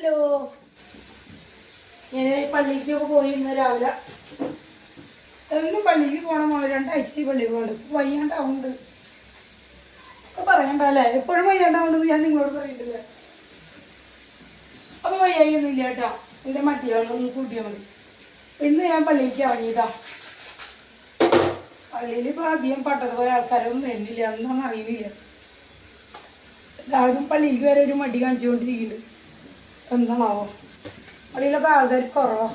Hello. ഞാൻ പള്ളിക്കൊക്കെ പോയി ഇന്ന് രാവിലെ. എന്നും പള്ളിക്ക് പോകണം മോളെ. രണ്ടാഴ്ച പള്ളിക്ക് പോകണം ഇപ്പൊ വയ്യാണ്ടാവുന്നുണ്ട് ഒക്കെ പറയണ്ടല്ലേ? എപ്പോഴും വയ്യാണ്ടാവുണ്ടെന്ന് ഞാൻ നിങ്ങളോട് പറയണ്ടല്ലേ അപ്പൊ വയ്യായൊന്നും ഇല്ല കേട്ടോ. എന്റെ മറ്റേയാളൊന്ന് കൂട്ടിയാൽ മതി. ഇന്ന് ഞാൻ പള്ളിയിലേക്ക് ഇറങ്ങിയതാ. പള്ളിയിൽ ഇപ്പൊ അധികം പോയ ആൾക്കാരൊന്നും വരുന്നില്ല. എന്നൊന്നും അറിയുന്നില്ല. എല്ലാവരും പള്ളിയിലേക്ക് വരെ ഒരു മടി കാണിച്ചുകൊണ്ടിരിക്കുന്നുണ്ട്. എന്താണാവോ? പള്ളിയിലൊക്കെ ആൾക്കാർ കുറവാ.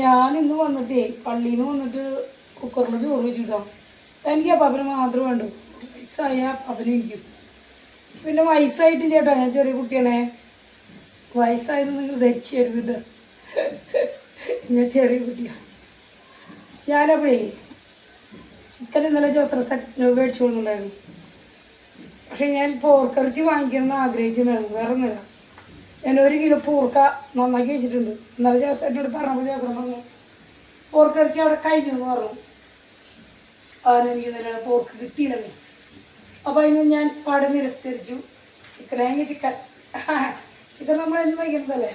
ഞാൻ ഇന്ന് വന്നിട്ടേ പള്ളിയിൽ നിന്ന് വന്നിട്ട് കുക്കറിൽ ചോറ് വെച്ചിട്ടോ. എനിക്ക് അപ്പാപ്പന് മാത്രം വേണ്ടു. വയസ്സായ അപ്പാപ്പന് ഇരിക്കും. പിന്നെ വയസ്സായിട്ടില്ല കേട്ടോ ഞാൻ ചെറിയ കുട്ടിയാണേ. വയസ്സായത് നിങ്ങൾ ധരിക്കരുത് ഞാൻ ചെറിയ കുട്ടിയാണ് ഞാനപ്പോഴേ ചിക്കൻ ഇന്നലെ ജോസഫ് സെറ്റ് മേടിച്ചു കൊടുക്കുന്നുണ്ടായിരുന്നു പക്ഷെ ഞാൻ പോർക്കിറച്ചി വാങ്ങിക്കണം എന്ന് ആഗ്രഹിച്ചിട്ടുണ്ടായിരുന്നു വേറെ ഒന്നുമില്ല ഞാൻ ഒരു കിലോ പൂർക്ക നന്നാക്കി വെച്ചിട്ടുണ്ട്. ഇന്നലെ ജോസഫ് എന്നോട് പറഞ്ഞപ്പോൾ ജോസഫ് പറഞ്ഞു പോർക്കിറച്ചി അവിടെ കഴിഞ്ഞു എന്ന് പറഞ്ഞു. അതിന് എനിക്ക് നല്ല പോർക്ക് കിട്ടിയില്ല മിസ് അപ്പോൾ അതിന് ഞാൻ പാടെ നിരസ്കരിച്ചു. ചിക്കനായെങ്കിൽ ചിക്കൻ ചിക്കൻ നമ്മൾ എന്ന് വൈകുന്നതല്ലേ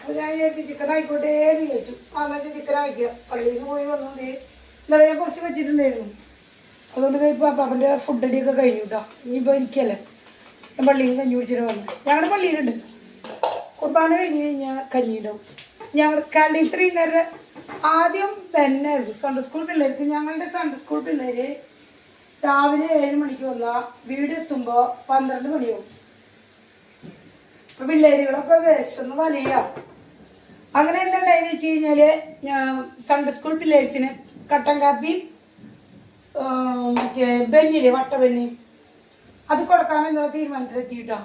അപ്പോൾ ഞാൻ വിചാരിച്ചു ചിക്കൻ ആയിക്കോട്ടെ എന്ന് വിചാരിച്ചു. വെച്ചാൽ ചിക്കൻ അയക്കുക പള്ളിയിൽ നിന്ന് പോയി വന്നത്. ഇന്നലെ ഞാൻ കുറച്ച് വെച്ചിട്ടുണ്ടായിരുന്നു. അതുകൊണ്ട് ഇപ്പോൾ അവന്റെ ഫുഡ് അടിയൊക്കെ കഴിഞ്ഞു കേട്ടോ ഇനിയിപ്പോൾ ഇരിക്കല്ലേ. ഞാൻ പള്ളിയിൽ കഞ്ഞി കുടിച്ചിട്ട് വന്നു. ഞങ്ങളുടെ പള്ളിയിലുണ്ട്. കുർബാന കഴിഞ്ഞ് കഴിഞ്ഞാൽ കഞ്ഞി ഉണ്ടാവും. ഞങ്ങൾ കല്ലി ശ്രീകാരുടെ ആദ്യം തന്നെ സൺഡേ സ്കൂൾ പിള്ളേർക്ക് ഞങ്ങളുടെ സൺഡേ സ്കൂൾ പിള്ളേർ രാവിലെ ഏഴ് മണിക്ക് വന്നാൽ വീട് എത്തുമ്പോൾ പന്ത്രണ്ട് മണിയാവും. അപ്പം പിള്ളേരുകളൊക്കെ വിശന്ന് വലിയ. അങ്ങനെ എന്തുണ്ടായെന്ന് വെച്ച് കഴിഞ്ഞാൽ സൺഡേ സ്കൂൾ പിള്ളേഴ്സിന് കട്ടൻ കാപ്പി ആ, മറ്റേ ബെന്നില്ലേ വട്ടബെന്നി? അത് കൊടുക്കാമെന്നുള്ള തീരുമാനത്തിലെത്തിയിട്ടാ?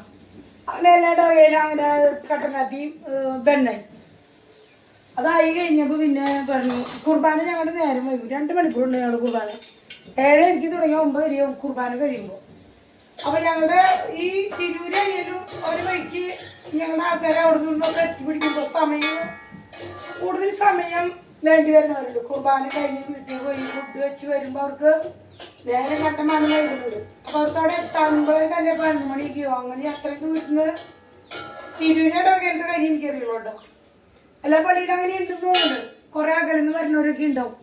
അങ്ങനെ എല്ലാ ഡോയിലും അങ്ങനെ കട്ടനാത്തി ബെണ്ണായി അതായി കഴിഞ്ഞപ്പോൾ പിന്നെ പറഞ്ഞു കുർബാന ഞങ്ങളുടെ നേരം വൈകും. രണ്ട് മണിക്കൂറുണ്ട് ഞങ്ങളുടെ കുർബാന. ഏഴരയ്ക്ക് തുടങ്ങിയ ഒമ്പത് വരെയും കുർബാന കഴിയുമ്പോൾ അപ്പോൾ ഞങ്ങളുടെ ഈ തിരൂരായാലും ഒരു വഴിക്ക് ഞങ്ങളുടെ ആൾക്കാരെ അവിടെ നിന്നൊക്കെ എത്തിപ്പിടിക്കുമ്പോൾ സമയം കൂടുതൽ സമയം വേണ്ടി വരുന്നവരുണ്ട്. കുർബാന കഴിഞ്ഞ് വീട്ടിൽ പോയി ഫുഡ് വെച്ച് വരുമ്പോൾ അവർക്ക് നേരെ കട്ടമാണ് വരുന്നുണ്ട് അപ്പോൾ അവർക്ക് അവിടെ എത്താകുമ്പോൾ തന്നെ പതിനൊന്ന് മണിക്കോ അങ്ങനെ അത്രയ്ക്ക് വീട്ടിൽ തിരൂരുടെ എനിക്ക് കാര്യം എനിക്കറിയുള്ളൂ കേട്ടോ എല്ലാ പള്ളിയിലും അങ്ങനെ ഉണ്ടെന്ന് തോന്നുന്നുണ്ട്. കുറേ അകലെന്ന് വരുന്നവരൊക്കെ ഉണ്ടാവും.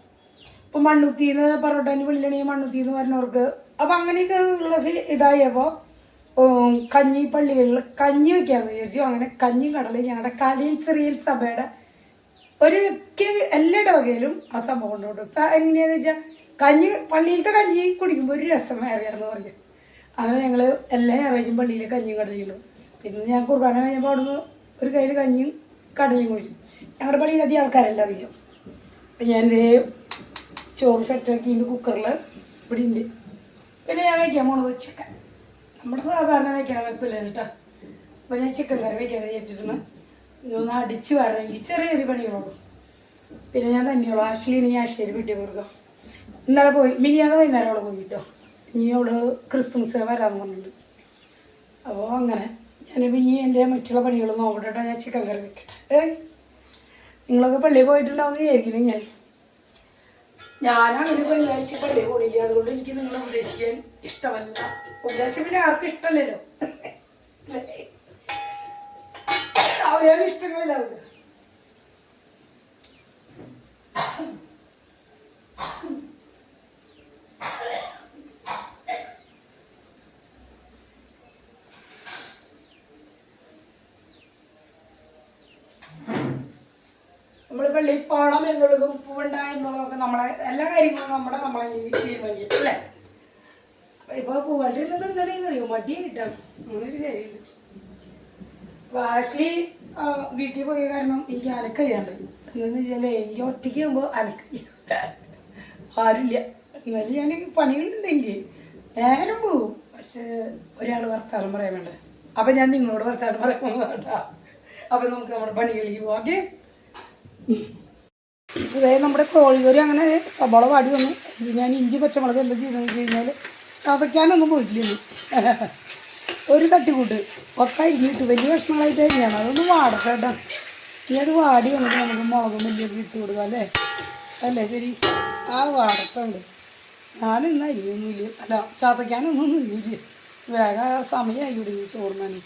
ഇപ്പൊ മണ്ണുത്തിന്ന് പറവട്ടാനി പള്ളിയിലാണെങ്കിൽ മണ്ണുത്തിന്ന് വരുന്നവർക്ക്. അപ്പൊ അങ്ങനെയൊക്കെ ഉള്ള ഇതായപ്പോ കഞ്ഞി പള്ളികളിൽ കഞ്ഞി വെക്കാന്ന് വിചാരിച്ചു. അങ്ങനെ കഞ്ഞി കടല ഞങ്ങളുടെ കലീൽ സിറിയൽ സഭയുടെ ഒരു മിക്ക എല്ലാ ഡോഗയിലും ആ സംഭവം കൊണ്ടുപോകും. ഇപ്പൊ എങ്ങനെയാന്ന് വെച്ചാൽ കഞ്ഞി പള്ളിയിലത്തെ കഞ്ഞി കുടിക്കുമ്പോൾ ഒരു രസം വേറെയാണെന്ന് പറയും. അങ്ങനെ ഞങ്ങൾ എല്ലാ ഞായറാഴ്ചയും പള്ളിയിൽ കഞ്ഞിയും കടലിലും പിന്നെ ഞാൻ കുർബാന കഴിഞ്ഞപ്പോൾ അവിടുന്ന് ഒരു കയ്യിൽ കഞ്ഞിയും കടലയും കുടിച്ചു. ഞങ്ങളുടെ പള്ളിയിൽ അധികം ആൾക്കാരുണ്ടാവില്ല. അപ്പം ഞാൻ ഇതേ ചോറ് സെറ്റാക്കിയിട്ട് കുക്കറിൽ ഇവിടെ ഉണ്ട് പിന്നെ ഞാൻ വയ്ക്കാൻ പോണത് ചിക്കൻ നമ്മുടെ സാധാരണ വയ്ക്കാൻ വെപ്പില്ല കേട്ടോ അപ്പോൾ ഞാൻ ചിക്കൻ കറി വയ്ക്കാൻ വിചാരിച്ചിട്ടാണ് ഒന്ന് അടിച്ച് വരണമെങ്കിൽ ചെറിയ ചെറിയ പണികളുള്ളൂ പിന്നെ ഞാൻ തന്നെയുള്ളൂ. ആക്ച്വലി ഇനി ആശ്ശേരി വീട്ടിൽ കൊടുക്കാം ഇന്നലെ പോയി. മിനിയാതെ വൈകുന്നേരം അവളെ പോയി കിട്ടോ. ഇനി അവൾ ക്രിസ്മസിന് വരാമെന്ന് പറഞ്ഞിട്ടുണ്ട്. അപ്പോൾ അങ്ങനെ. ഞാനിപ്പോൾ ഇനി എന്റെ മറ്റുള്ള പണികൾ നോക്കട്ടെ ഞാൻ ചിക്കൻ കറി വെക്കട്ടെ. ഏ നിങ്ങളൊക്കെ പള്ളിയിൽ പോയിട്ടുണ്ടാവുമെന്ന് വിചാരിക്കുന്നു ഞാൻ. ഞാനങ്ങനെ വെള്ളിയാഴ്ച പള്ളിയിൽ പോണില്ല. അതുകൊണ്ട് എനിക്ക് നിങ്ങളെ ഉപദേശിക്കാൻ ഇഷ്ടമല്ല. ഉപദേശം പിന്നെ ആർക്കും ഇഷ്ടമല്ലല്ലോ. അല്ലേ? അവരവരുടെ ഇഷ്ടങ്ങളില്ല അവർ. നമ്മൾ പോകണം എന്നുള്ളതും പോകണ്ട എന്നുള്ളതൊക്കെ നമ്മളെ എല്ലാ കാര്യങ്ങളും നമ്മുടെ നമ്മളെ തീരുമാനിക്കും അല്ലേ? അപ്പൊ ഇപ്പൊ പോകാണ്ടിരുന്നത് എന്താണെന്ന് അറിയോ മടി കിട്ടാം അങ്ങനെ ഒരു കാര്യമുണ്ട് വാഷി വീട്ടിൽ പോയ കാരണം എനിക്ക് അനക്കയ്യാണ്ട് എന്താണെന്ന് വെച്ചാൽ എനിക്ക് ഒറ്റയ്ക്ക് പോകുമ്പോൾ അനക്കില്ല ആരുമില്ല. എന്നാലും ഞാൻ പണികളുണ്ടെങ്കിൽ നേരം പോവും പക്ഷെ ഒരാൾ വർത്താനം പറയാൻ വേണ്ട. അപ്പം ഞാൻ നിങ്ങളോട് വർത്താനം പറയാൻ പോകുന്നതാട്ടാ അപ്പം നമുക്ക് നമ്മുടെ പണികളിലേക്ക് പോവാം. ഓക്കെ? അതായത് നമ്മുടെ കോഴിക്കോരി അങ്ങനെ സവാള വാടി വന്നു. ഞാൻ ഇഞ്ചി പച്ചമുളക് എന്താ ചെയ്തെന്ന് വെച്ച് കഴിഞ്ഞാൽ ചതയ്ക്കാനൊന്നും പോയിട്ടില്ല. ഒരു തട്ടിക്കൂട്ട്. ഒക്കെ ഇരിഞ്ഞിട്ട് വലിയ കഷ്ണങ്ങളായിട്ട് തന്നെയാണ്. അതൊന്നും വാടട്ടെ കേട്ടോ. ഒരു വാടി വന്നിട്ട് നമുക്ക് മുളകും മല്ലിയൊക്കെ ഇട്ട് കൊടുക്കാം അല്ലേ? അല്ലേ ശരി? ആ വാടത്തുണ്ട് ഞാനിന്ന് അരിയൊന്നുമില്ല. അല്ല ചതയ്ക്കാനൊന്നും ഇല്ല വേഗം സമയമായി വിടുന്നു ചോറിനാണ്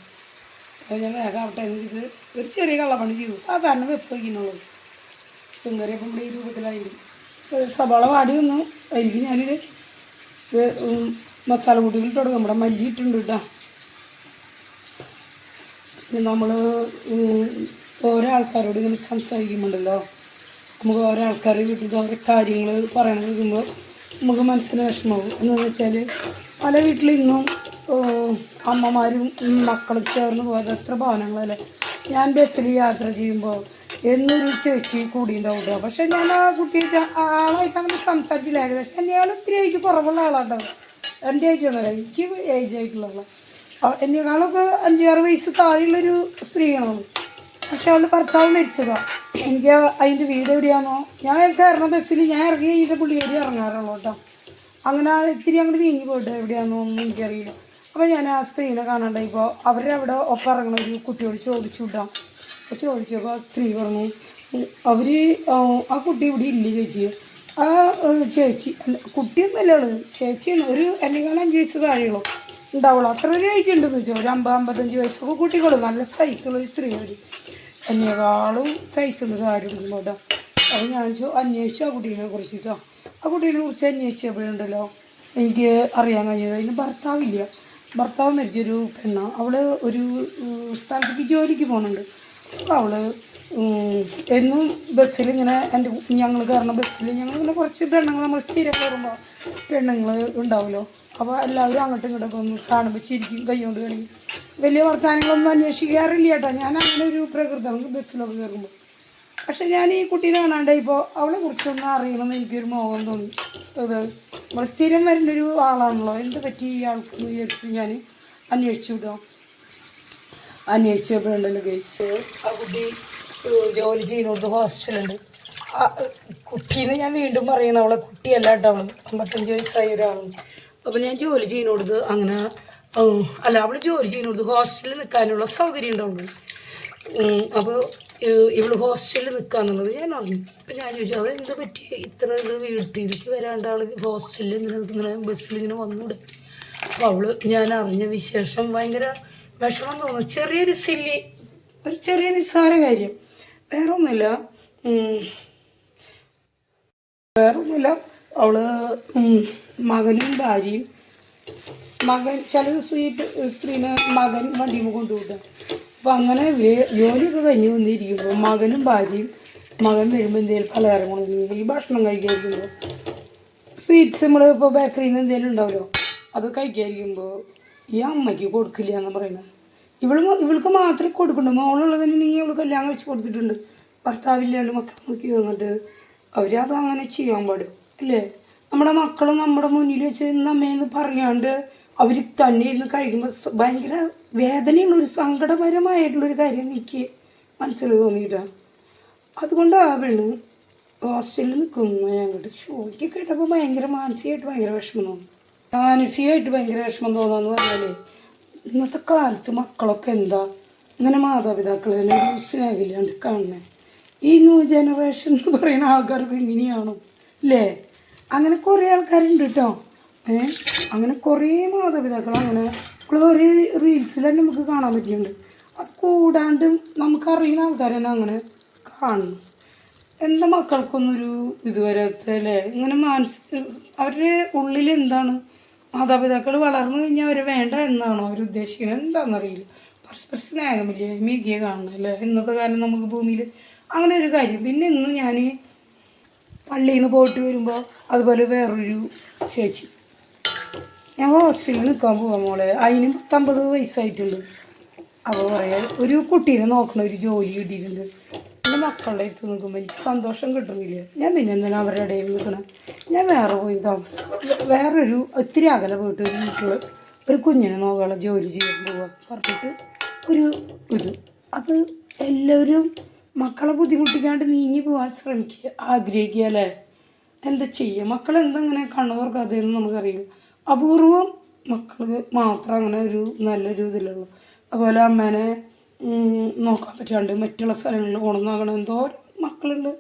അപ്പോൾ ഞാൻ വേഗം ആവട്ടെ എന്ന് ഒരു ചെറിയ കള്ളപ്പണി ചെയ്തു. സാധാരണ വെപ്പ് വയ്ക്കുന്നുള്ളൂ. ചിക്കൻ കറിയൊക്കെ നമ്മുടെ ഈ രൂപത്തിലായിരുന്നു സവാള വാടി വന്നു. അതിലേക്ക് ഞാനൊരു മസാല കൂട്ടികൾ ഇട്ട് നമ്മുടെ മല്ലി ഇട്ടുണ്ട് കേട്ടോ. നമ്മൾ ഓരോ ആൾക്കാരോട് ഇങ്ങനെ സംസാരിക്കുമ്പോണ്ടല്ലോ നമുക്ക് ഓരോ ആൾക്കാർ വീട്ടിൽ ഓരോ കാര്യങ്ങൾ പറയണത് കേൾക്കുമ്പോൾ നമുക്ക് മനസ്സിന് വിഷമാവും. എന്താണെന്ന് വെച്ചാൽ പല വീട്ടിലിന്നും അമ്മമാരും മക്കളും ചേർന്ന് പോയത് എത്ര ഭവനങ്ങളല്ലേ ഞാൻ ബസ്സിൽ യാത്ര ചെയ്യുമ്പോൾ എന്നൊരു ചേച്ചി കൂടിയുണ്ടാവും കേട്ടോ പക്ഷെ ഞാൻ ആ കുട്ടി ആളായിട്ട് അങ്ങനെ സംസാരിച്ചില്ല. ഏകദേശം ഞാൻ ഒത്തിരി ഏജ് കുറവുള്ള ആളാണ്ടാവും എന്റെ ഏജ് ഒന്നുമല്ല എനിക്ക് ഏജ് ആയിട്ടുള്ള ആളാണ് എന്നെക്കാളൊക്കെ അഞ്ചാറ് വയസ്സ് താഴെയുള്ളൊരു സ്ത്രീയാണ് പക്ഷെ അവളുടെ ഭർത്താവ് മരിച്ചതാ. എനിക്ക് അതിന്റെ വീട് എവിടെയാണോ ഞാൻ കയറുന്ന ബസ്സിൽ ഞാൻ ഇറങ്ങി കഴിഞ്ഞിട്ട് പുള്ളിയേരി ഇറങ്ങാറുള്ളൂ കേട്ടോ. അങ്ങനെ ഇത്തിരി അങ്ങോട്ട് നീങ്ങി പോയിട്ട് എവിടെയാണെന്നോ ഒന്നും എനിക്കറിയില്ല. അപ്പോൾ ഞാൻ ആ സ്ത്രീനെ കാണാണ്ടായിപ്പോൾ അവരുടെ അവിടെ ഒപ്പം ഇറങ്ങണ ഒരു കുട്ടിയോട് ചോദിച്ചു വിട്ടാം അപ്പോൾ ചോദിച്ചപ്പോൾ ആ സ്ത്രീ പറഞ്ഞു അവർ ആ കുട്ടി ഇവിടെ ഇല്ല ചേച്ചി? ആ ചേച്ചി കുട്ടിയൊന്നുമല്ല അവൾ. ചേച്ചിയാണ് ഒരു എന്നെക്കാളും അഞ്ച് വയസ്സ് താഴെയുള്ളൂ. ഉണ്ടാവുള്ളൂ. അത്ര ഒരു ഏജ് ഉണ്ടെന്ന് വെച്ചോ ഒരു അമ്പത് അമ്പത്തഞ്ച് വയസ്സൊക്കെ കുട്ടികളും നല്ല സൈസുള്ള ഒരു സ്ത്രീ അവർ എന്നെക്കാളും സൈസുള്ള സാരി എടുക്കുമ്പോൾ കേട്ടോ അപ്പോൾ ഞാൻ അന്വേഷിച്ചു ആ കുട്ടീനെ കുറിച്ചിട്ടോ ആ കുട്ടീനെ കുറിച്ച് അന്വേഷിച്ചപ്പോഴുണ്ടല്ലോ എനിക്ക് അറിയാൻ കഴിഞ്ഞത് അതിന് ഭർത്താവില്ല. ഭർത്താവ് മരിച്ചൊരു പെണ്ണാണ് അവൾ ഒരു സ്ഥലത്തേക്ക് ജോലിക്ക് പോകുന്നുണ്ട് അപ്പോൾ അവൾ ഉം, എന്നും ബസ്സിൽ ഇങ്ങനെ എന്റെ ഞങ്ങൾ കയറുന്ന ബസ്സിൽ ഞങ്ങൾ ഇങ്ങനെ കുറച്ച് പെണ്ണുങ്ങൾ നമ്മൾ സ്ഥിരം കയറുമ്പോൾ പെണ്ണുങ്ങൾ ഉണ്ടാവുമല്ലോ. അപ്പോൾ എല്ലാവരും അങ്ങോട്ടും ഇങ്ങോട്ടൊക്കെ ഒന്ന് കാണുമ്പോൾ ചിരിക്കും കൈകൊണ്ട് കളി. വലിയ വർത്തമാനങ്ങളൊന്നും അന്വേഷിക്കാറില്ല കേട്ടോ. ഞാൻ അങ്ങനെ ഒരു പ്രകൃതമാണ് ബസ്സിലൊക്കെ കയറുമ്പോൾ പക്ഷെ ഞാൻ ഈ കുട്ടീനെ കാണാണ്ട് ഇപ്പോൾ അവളെ കുറിച്ചൊന്നും അറിയണമെന്ന് എനിക്കൊരു മോഹം തോന്നി. അത് നമ്മൾ സ്ഥിരം വരേണ്ട ഒരു ആളാണല്ലോ. എന്ത് പറ്റി ഈ ആൾക്ക് വിചാരിച്ചു ഞാൻ അന്വേഷിച്ചു കേട്ടോ. അന്വേഷിച്ചപ്പോഴുണ്ടല്ലോ ഗൈസ് ആ കുട്ടി ജോലി ചെയ്യുന്നിടത്ത് ഹോസ്റ്റലുണ്ട് ആ കുട്ടീന്ന് ഞാൻ വീണ്ടും പറയണം. അവളെ കുട്ടിയല്ല കേട്ടോ അവൾ. അമ്പത്തഞ്ച് വയസ്സായ ഒരാളാണ് അപ്പോൾ ഞാൻ ജോലി ചെയ്യുന്നിടത്ത് അങ്ങനെ അല്ല അവൾ ജോലി ചെയ്യുന്നിടത്ത് ഹോസ്റ്റലിൽ നിൽക്കാനുള്ള സൗകര്യം ഉണ്ടാവുള്ളൂ. അപ്പോൾ ഇവൾ ഹോസ്റ്റലിൽ നിൽക്കാന്നുള്ളത് ഞാൻ അറിഞ്ഞു. അപ്പം ഞാൻ ചോദിച്ചു അവൾ എന്ത് പറ്റി? ഇത്ര ഇത് വീട്ടിലേക്ക് വരാണ്ട് ആൾ ഹോസ്റ്റലിൽ ഇങ്ങനെ നിൽക്കുന്ന ബസ്സിൽ ഇങ്ങനെ വന്നൂടെ? അപ്പോൾ അവൾ ഞാൻ അറിഞ്ഞ വിശേഷം ഭയങ്കര വിഷമം തോന്നുന്നു. ചെറിയൊരു സില്ലി ഒരു ചെറിയ നിസ്സാര കാര്യം. വേറെ ഒന്നുമില്ല ഉം, വേറെ ഒന്നുമില്ല അവൾ മകനും ഭാര്യയും. മകൻ ചില സ്ത്രീട്ട് സ്ത്രീനെ മകൻ വണ്ടി കൊണ്ടുവിട്ടാം അപ്പം അങ്ങനെ ജോലിയൊക്കെ കഴിഞ്ഞ് വന്നിരിക്കുമ്പോൾ മകനും ഭാര്യയും മകൻ വരുമ്പോൾ എന്തെങ്കിലും പലഹാരം കൊണ്ടുവന്നു ഈ ഭക്ഷണം കഴിക്കാതിരിക്കുമ്പോൾ സ്വീറ്റ്സ് നമ്മൾ ഇപ്പോൾ ബേക്കറിയിൽ നിന്ന് എന്തെങ്കിലും ഉണ്ടാവുമല്ലോ അത് കഴിക്കാതിരിക്കുമ്പോൾ ഈ അമ്മയ്ക്ക് കൊടുക്കില്ല എന്ന് പറയുന്നത് ഇവൾ ഇവൾക്ക് മാത്രമേ കൊടുക്കണ്ടു. മോളുള്ളതിന് നീ ഇവൾ കല്യാണം വെച്ച് കൊടുത്തിട്ടുണ്ട്. ഭർത്താവില്ലാണ്ട് മക്കൾ നോക്കി വന്നിട്ട് അവരത് അങ്ങനെ ചെയ്യാൻ പാടും അല്ലേ? നമ്മുടെ മക്കൾ നമ്മുടെ മുന്നിൽ വെച്ച് നമ്മയെന്ന് പറയാണ്ട് അവർ തന്നെ ഇരുന്ന് കഴിക്കുമ്പോൾ ഭയങ്കര വേദനയുള്ള ഒരു സങ്കടപരമായിട്ടുള്ളൊരു കാര്യം എനിക്ക് മനസ്സിൽ തോന്നിയിട്ടാണ് അതുകൊണ്ട് ആ പെണ്ണ് ഹോസ്റ്റലിൽ നിൽക്കുന്നു ഞാൻ ഷോയ്ക്ക് കേട്ടപ്പോൾ ഭയങ്കര മാനസികമായിട്ട് ഭയങ്കര വിഷമം തോന്നി. മാനസികമായിട്ട് ഭയങ്കര വിഷമം തോന്നാന്ന് പറഞ്ഞാലേ ഇന്നത്തെ കാലത്ത് മക്കളൊക്കെ എന്താ? ഇങ്ങനെ മാതാപിതാക്കളെ ഒരു സ്നേഹമില്ലാണ്ട് കാണുന്നത് ഈ ന്യൂ ജനറേഷൻ എന്ന് പറയുന്ന ആൾക്കാർക്ക് എങ്ങനെയാണോ അല്ലേ അങ്ങനെ കുറേ ആൾക്കാരുണ്ട് കേട്ടോ ഏ? അങ്ങനെ കുറേ മാതാപിതാക്കൾ അങ്ങനെ. ഒരു റീൽസിൽ തന്നെ നമുക്ക് കാണാൻ പറ്റുന്നുണ്ട് അത് കൂടാണ്ട് നമുക്കറിയുന്ന ആൾക്കാർ തന്നെ അങ്ങനെ കാണുന്നു. എന്റെ മക്കൾക്കൊന്നൊരു ഇതുവരെ അല്ലേ ഇങ്ങനെ മാനസ് അവരുടെ ഉള്ളിൽ എന്താണ്? മാതാപിതാക്കൾ വളർന്നു കഴിഞ്ഞാൽ അവരെ വേണ്ട എന്നാണോ അവർ ഉദ്ദേശിക്കുന്നത്? എന്താണെന്നറിയില്ല പരസ്പര സ്നേഹമില്ല മികിയ കാണണം അല്ലേ ഇന്നത്തെ കാലം നമുക്ക് ഭൂമിയിൽ അങ്ങനെ ഒരു കാര്യം. പിന്നെ ഇന്ന് ഞാൻ പള്ളിയിൽ നിന്ന് പോയിട്ട് വരുമ്പോൾ അതുപോലെ വേറൊരു ചേച്ചി. ഞാൻ ഹോസ്റ്റലിൽ നിൽക്കാൻ പോവാം മോളെ. അതിന് പത്തമ്പത് വയസ്സായിട്ടുണ്ട്. അപ്പോൾ പറയാം ഒരു കുട്ടീനെ നോക്കണ ഒരു ജോലി കിട്ടിയിട്ടുണ്ട്. എന്റെ മക്കളുടെ അടുത്ത് നിൽക്കുമ്പോൾ എനിക്ക് സന്തോഷം കിട്ടുന്നില്ല. ഞാൻ പിന്നെ എന്തിനാണ് അവരുടെ ഇടയിൽ നിൽക്കണം? ഞാൻ വേറെ പോയി താമസം വേറൊരു ഒത്തിരി അകലെ പോയിട്ട് ഒരു വീട്ടിൽ ഒരു കുഞ്ഞിനെ നോക്കാനുള്ള ജോലി ചെയ്യാൻ പോവുക പറഞ്ഞിട്ട് ഒരു ഇത്. അത് എല്ലാവരും മക്കളെ ബുദ്ധിമുട്ടിക്കാണ്ട് നീങ്ങി പോകാൻ ശ്രമിക്കുക ആഗ്രഹിക്കുക അല്ലേ? എന്താ ചെയ്യുക മക്കൾ എന്തെങ്ങനെ കണ്ണു തുറക്കാതെയെന്ന് നമുക്കറിയില്ല. അപൂർവം മക്കൾ മാത്രം അങ്ങനെ ഒരു നല്ലൊരു ഇതിലുള്ളൂ. അതുപോലെ അമ്മേനെ നോക്കാൻ പറ്റാണ്ട് മറ്റുള്ള സ്ഥലങ്ങളിൽ കൊണ്ടുവന്നാകണം എന്തോ മക്കളുണ്ട്.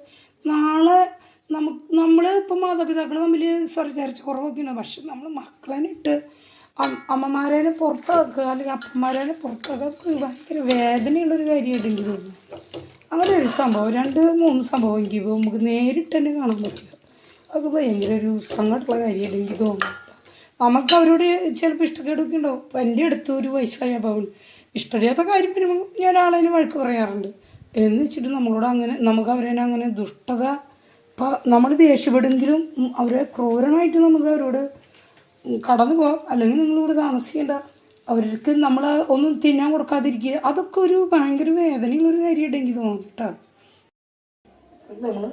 നാളെ നമുക്ക് നമ്മൾ ഇപ്പം മാതാപിതാക്കൾ തമ്മിൽ സ്വരച്ചേർച്ച കുറവൊക്കെയാണ്. പക്ഷെ നമ്മൾ മക്കളെ ഇട്ട് അം- പുറത്താക്കുക അല്ലെങ്കിൽ അപ്പന്മാരേനെ പുറത്താക്കുക ഭയങ്കര വേദനയുള്ളൊരു കാര്യമായിട്ട് എനിക്ക് തോന്നുന്നു. അങ്ങനെ ഒരു സംഭവം രണ്ട് മൂന്ന് സംഭവം എനിക്ക് ഇപ്പോൾ നമുക്ക് നേരിട്ട് തന്നെ കാണാൻ പറ്റില്ല. അതൊക്കെ ഭയങ്കര ഒരു സങ്കടമുള്ള കാര്യമായിട്ട് എനിക്ക് തോന്നുന്നില്ല നമുക്ക് അവരോട് ചിലപ്പോൾ ഇഷ്ടക്കേടൊക്കെ ഉണ്ടാവും. ഇപ്പം എന്റെ അടുത്ത് ഒരു വയസ്സായ ഭവൻ ഇഷ്ടമില്ലാത്ത കാര്യം വരുമ്പോൾ ഞാൻ ആളതിന് വഴക്ക് പറയാറുണ്ട്. എന്ന് വെച്ചിട്ട് നമ്മളോട് അങ്ങനെ നമുക്ക് അവരെ അങ്ങനെ ദുഷ്ടത ഇപ്പം നമ്മൾ ദേഷ്യപ്പെടുമെങ്കിലും അവരെ ക്രൂരമായിട്ട് നമുക്ക് അവരോട് കടന്നു പോകാം. അല്ലെങ്കിൽ നിങ്ങളിവിടെ താമസിക്കേണ്ട അവർക്ക് നമ്മൾ ഒന്നും തിന്നാൻ കൊടുക്കാതിരിക്കുക അതൊക്കെ ഒരു ഭയങ്കര വേദനയുള്ളൊരു കാര്യമായിട്ട് എനിക്ക് തോന്നുന്നു കേട്ടോ നമ്മൾ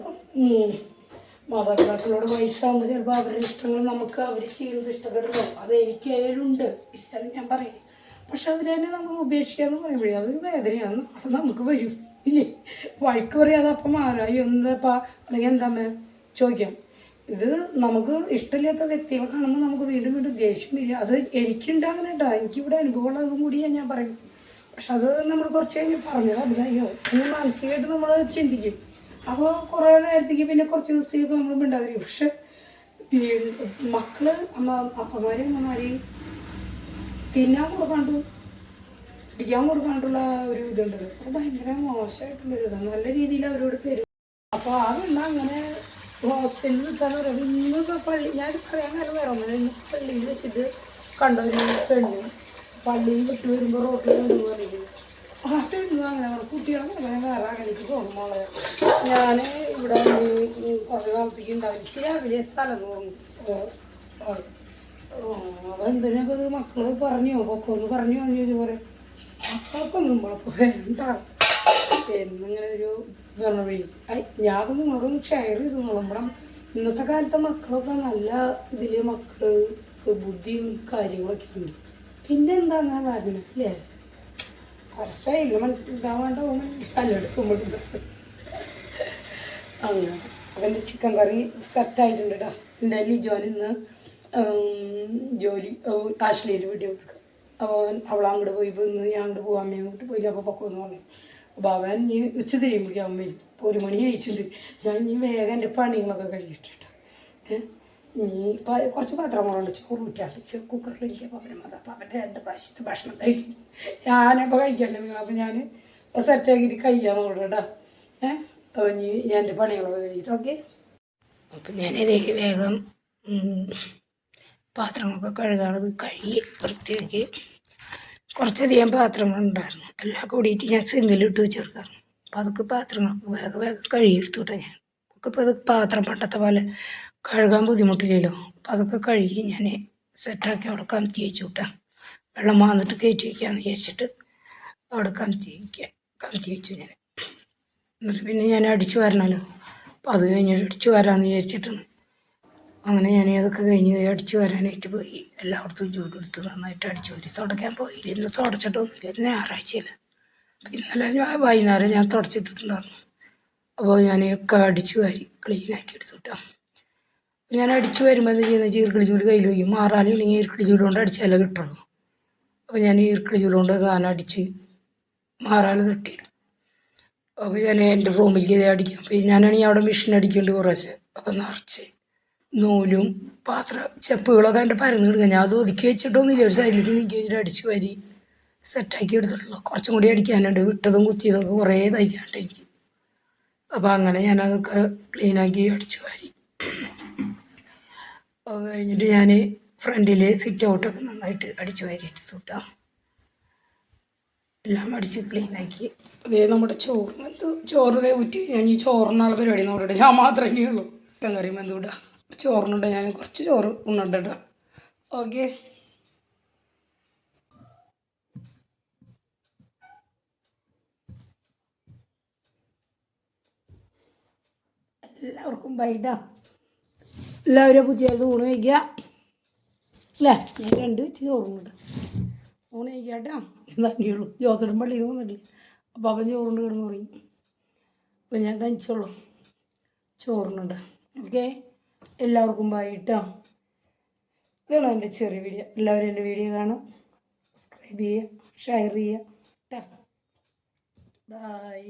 മാതാപിതാക്കളോട് വയസ്സാകുമ്പോൾ ചിലപ്പോൾ അവരുടെ ഇഷ്ടങ്ങൾ നമുക്ക് അവർ ചെയ്യുന്നത് ഇഷ്ടപ്പെടുന്നു. അത് എനിക്ക് ഇല്ലാന്ന് ഞാൻ പറയും. പക്ഷെ അവരെന്നെ നമ്മൾ ഉപേക്ഷിക്കാന്ന് പറയുമ്പോഴേ അതൊരു വേദനയാണ് അത് നമുക്ക് വരും. ഇല്ലേ? വഴക്ക് പറയാതെ അപ്പം മാറായി എന്താപ്പാ അല്ലെങ്കിൽ എന്താ ചോദിക്കാം. ഇത് നമുക്ക് ഇഷ്ടമില്ലാത്ത വ്യക്തികളെ കാണുമ്പോൾ നമുക്ക് വീണ്ടും വീണ്ടും ദേഷ്യം വരിക. അത് എനിക്കുണ്ടാകുന്ന കേട്ടോ എനിക്കിവിടെ അനുഭവമുള്ളതും കൂടിയാണ് ഞാൻ പറയും. പക്ഷെ അത് നമ്മൾ കുറച്ച് കഴിഞ്ഞ് പറഞ്ഞത്. അഭിനയോ അങ്ങനെ മാനസികമായിട്ട് നമ്മൾ ചിന്തിക്കും. അപ്പോൾ കുറേ നേരത്തേക്ക് പിന്നെ കുറച്ച് ദിവസത്തേക്ക് നമ്മൾ മിണ്ടാതിരിക്കും. പക്ഷെ മക്കൾ അമ്മ അപ്പന്മാരെയും അമ്മമാരെയും തിന്നാൻ കൊടുക്കാണ്ടും പിടിക്കാൻ കൊടുക്കാണ്ടുള്ള ഒരു ഇതുണ്ടല്ലോ. അത് ഭയങ്കര മോശമായിട്ടുള്ളൊരു ഇതാണ്. നല്ല രീതിയിൽ അവരോട് പെരും അപ്പോൾ അതുണ്ട് അങ്ങനെ ഹോസ്റ്റലിൽ നിൽക്കാന്ന് പറയുമ്പോൾ ഇന്ന് പള്ളി ഞാൻ പറയാൻ കാര്യം വേറെ ഒന്നും ഇന്ന് പള്ളിയിൽ വെച്ചിട്ട് കണ്ടൊരു പെണ്ണ് പള്ളിയിൽ വിട്ട് വരുമ്പോൾ റോട്ടിൽ വന്നു പറഞ്ഞു ആ പെണ്ണ് അങ്ങനെ പറഞ്ഞു കുട്ടികളെ അങ്ങനെ വേറെ അകലേക്ക് പോകുമ്പോളെ ഞാൻ ഇവിടെ കുറേ കാലത്തേക്ക് ഉണ്ടാവില്ല രാവിലെ സ്ഥലം തോന്നുന്നു. അപ്പം എന്തിനാ മക്കൾ പറഞ്ഞോ? പൊക്കോന്ന് പറഞ്ഞോ എന്ന് ചോദിച്ചു പറയും. മക്കൾക്കൊന്നും കുഴപ്പം വേണ്ട. എന്നിങ്ങനെ ഒരു പറഞ്ഞ ഷെയർ ചെയ്തു നമ്മുടെ ഇന്നത്തെ കാലത്തെ മക്കളൊക്കെ നല്ല ഇതിൽ മക്കൾക്ക് ബുദ്ധിയും കാര്യങ്ങളൊക്കെ ഉണ്ട്. പിന്നെ എന്താ അങ്ങനെ പറഞ്ഞത് അല്ലേ വർഷമായില്ല മനസ്സിലാവാണ്ട് കല്ലെടുക്കുമ്പോൾ അങ്ങനെ. അവന്റെ ചിക്കൻ കറി സെറ്റായിട്ടുണ്ട് കേട്ടോ എന്റെ ലിജോൻ ഇന്ന് ജോലി ആശ്ലയിൽ വീട്ടിൽ കൊടുക്കും അപ്പോൾ അവൾ അങ്ങോട്ട് പോയി ഇന്ന് ഞാൻ അങ്ങോട്ട് പോകാൻ അമ്മയും അങ്ങോട്ട് പോയി അപ്പോൾ പൊക്കമെന്ന് പറഞ്ഞു. അപ്പോൾ ഇനി ഉച്ച തിരിയുമ്പോഴേക്കും അവൻ വരും. ഇപ്പോൾ ഒരു മണി കഴിച്ചിട്ടുണ്ട് ഞാൻ ഇനി വേഗം എന്റെ പണികളൊക്കെ കഴിയിട്ടിട്ട് നീ ഇപ്പം കുറച്ച് പാത്രങ്ങളുണ്ട് ചോറ് ഊറ്റാണ്ട് ചെ കുക്കറിൽ എനിക്ക് അപ്പം അവന്റെ മതം അപ്പം അവന്റെ രണ്ട് പ്രാവശ്യത്തെ ഭക്ഷണം കഴിക്കും. ഞാനപ്പോൾ കഴിക്കണ്ടേ നിങ്ങൾ? അപ്പം ഞാൻ സെറ്റാക്കിയിട്ട് കഴിയാൻ കേട്ടോ. ഏഹ് അപ്പോൾ ഇനി ഞാൻ എന്റെ പണികളൊക്കെ കഴിയിട്ട് ഓക്കെ? അപ്പം ഞാനിത് വേഗം പാത്രങ്ങളൊക്കെ കഴുകാണത് കഴുകി വൃത്തിയാക്കി. കുറച്ചധികം പാത്രങ്ങളുണ്ടായിരുന്നു എല്ലാം കൂടിയിട്ട് ഞാൻ സിങ്കിലിട്ട് വെച്ചേർക്കാറുണ്ട് അപ്പോൾ അതൊക്കെ പാത്രങ്ങളൊക്കെ വേഗം വേഗം കഴുകിയെടുത്തുവിട്ടാ ഞാൻ. ഒക്കെ ഇപ്പോൾ അത് പാത്രം പണ്ടത്തെ പോലെ കഴുകാൻ ബുദ്ധിമുട്ടില്ലല്ലോ. അപ്പം അതൊക്കെ കഴുകി ഞാൻ സെറ്റാക്കി അവിടെ കമത്തി വെച്ചു വിട്ടാ വെള്ളം വന്നിട്ട് കയറ്റി വയ്ക്കാമെന്ന് വിചാരിച്ചിട്ട് അവിടെ കമത്തി വയ്ക്കുക കമത്തി വെച്ചു ഞാൻ എന്നിട്ട് പിന്നെ ഞാൻ അടിച്ചു വരണമല്ലോ അപ്പം അത് കഴിഞ്ഞിട്ട് അടിച്ചു വരാമെന്ന് വിചാരിച്ചിട്ടാണ് അങ്ങനെ ഞാൻ അതൊക്കെ കഴിഞ്ഞ് അടിച്ചു വരാനായിട്ട് പോയി. എല്ലായിടത്തും ജോലി എടുത്ത് നന്നായിട്ട് അടിച്ചു വരി തുടയ്ക്കാൻ പോയി. ഇന്ന് തുടച്ചിട്ടൊന്നുമില്ല ഇന്ന് ഞായറാഴ്ചയിൽ ഇന്നലെ വൈകുന്നേരം ഞാൻ തുടച്ചിട്ടിട്ടുണ്ടായിരുന്നു. അപ്പോൾ ഞാൻ ഒക്കെ അടിച്ചു വാരി ക്ലീനാക്കി എടുത്തുട്ടോ. ഞാൻ അടിച്ചു വരുമ്പോൾ എന്താ ചെയ്യുന്നത് ഈർക്കിളി ചൂൽ കയ്യിൽ വയ്ക്കും. മാറാനുണ്ടെങ്കിൽ ഈർക്കിളി ചൂൽ കൊണ്ട് അടിച്ചാലേ കിട്ടുള്ളൂ അപ്പോൾ ഞാൻ ഈർക്കിളി ചൂൽ കൊണ്ട് സാധനം അടിച്ച് മാറാൽ തട്ടിയിടും. അപ്പോൾ ഞാൻ എന്റെ റൂമിലേക്ക് ഇതേ അടിക്കും അപ്പോൾ ഞാനാണെങ്കിൽ അവിടെ മെഷീൻ അടിക്കേണ്ടി കുറച്ച്. അപ്പോൾ നിറച്ച് നൂലും പാത്ര ചെപ്പുകളൊക്കെ എന്റെ പരന്ന് കിടക്കുക ഞാൻ അത് ഒതുക്കി വെച്ചിട്ടൊന്നുമില്ല. ഒരു സൈഡിലേക്ക് നീക്കി വെച്ചിട്ട് അടിച്ച് വരി സെറ്റാക്കി എടുത്തിട്ടുള്ളൂ. കുറച്ചും കൂടി അടിക്കാനുണ്ട്. വിട്ടതും കുത്തിയതൊക്കെ കുറേ തയ്ക്കാനുണ്ട് എനിക്ക്. അപ്പോൾ അങ്ങനെ ഞാനതൊക്കെ ക്ലീനാക്കി അടിച്ചു വാരി. അത് കഴിഞ്ഞിട്ട് ഞാൻ ഫ്രണ്ടിലെ സിറ്റ് ഔട്ടൊക്കെ നന്നായിട്ട് അടിച്ചു വാരിയിട്ട് തൂട്ടാം എല്ലാം അടിച്ച് ക്ലീനാക്കി അതേ നമ്മുടെ ചോറ്. മെന്തു ചോറ് ഊറ്റി. ഞാൻ ഈ ചോറിനുള്ള പരിപാടി നോക്കട്ടെ ഞാൻ മാത്രമേ ഉള്ളൂ. ചിക്കൻ കറി മെന്തുവിടാ ചോറിനുണ്ട്. ഞാൻ കുറച്ച് ചോറ് ഉണ്ണുണ്ട് കേട്ടോ. ഓക്കെ. എല്ലാവർക്കും ബൈഡാ എല്ലാവരും പുതിയത് ഊണ് കഴിക്കുക. അല്ലേ? ഞാൻ രണ്ട് ചോറുണ്ട് ഊണ് കഴിക്കാട്ടാ തന്നെയുള്ളൂ ജോസഫും പള്ളിയിൽ പോകുന്നില്ലേ അപ്പം അവൻ ചോറുണ്ട് കിടന്ന് പറയും അപ്പം ഞാൻ കഴിച്ചോളൂ. ചോറിനുണ്ട് ഓക്കെ? എല്ലാവർക്കും ബൈട്ടോ. ഇതാണ് എന്റെ ചെറിയ വീഡിയോ. എല്ലാവരും എന്റെ വീഡിയോ കാണും. സബ്സ്ക്രൈബ് ചെയ്യുക ഷെയർ ചെയ്യുക. ബൈ